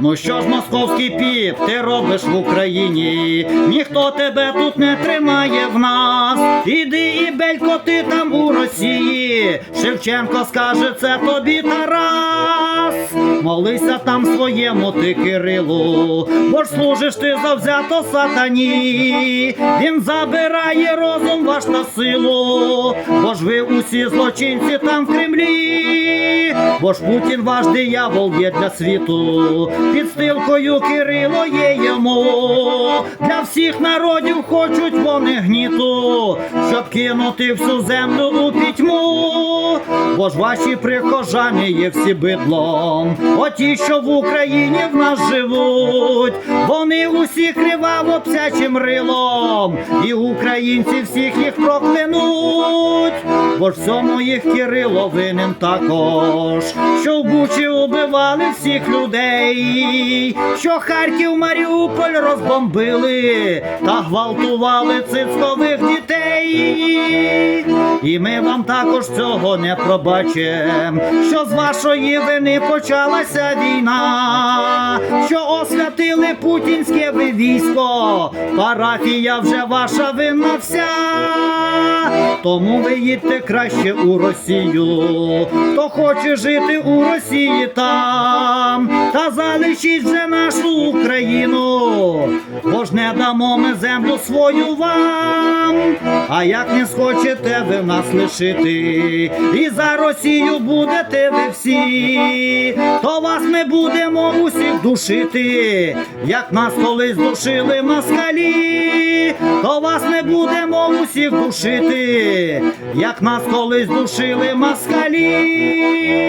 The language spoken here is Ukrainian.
Ну що ж, московський піп, ти робиш в Україні? Ніхто тебе тут не тримає в нас. Іди і белько, ти там у Росії. Шевченко скаже це тобі Тарас. Молися там своєму ти Кирилу, бо ж служиш ти завзято сатані. Він забирає розум ваш та силу, ж ви усі злочинці там в Кремлі, бо ж Путін ваш диявол є для світу, під стилкою Кирило є йому. Для всіх народів хочуть вони гніту, щоб кинути всю землю у пітьму, бо ж ваші прихожани є всі бидлом. Оті, що в Україні в нас живуть, вони усі криваво псячим рилом, і українці всіх їх проклянуть, бо ж всьому їх Кирило винен також, що в Бучі убивали всіх людей, що Харків, Маріуполь розбомбили. Та гвалтували цицькових дітей. І ми вам також цього не пробачим, що з вашої вини почалася війна, що освятили путінське ви військо, парафія вже ваша винна вся. Тому ви їдьте краще у Росію, хто хоче жити у Росії там, залишіть вже нашу Україну, бо ж не дамо ми землю свою вам. А як не схочете ви нас лишити, і за Росію будете ви всі, то вас ми будемо усіх душити, як нас колись душили москалі, то вас ми будемо усіх душити, як нас колись душили москалі.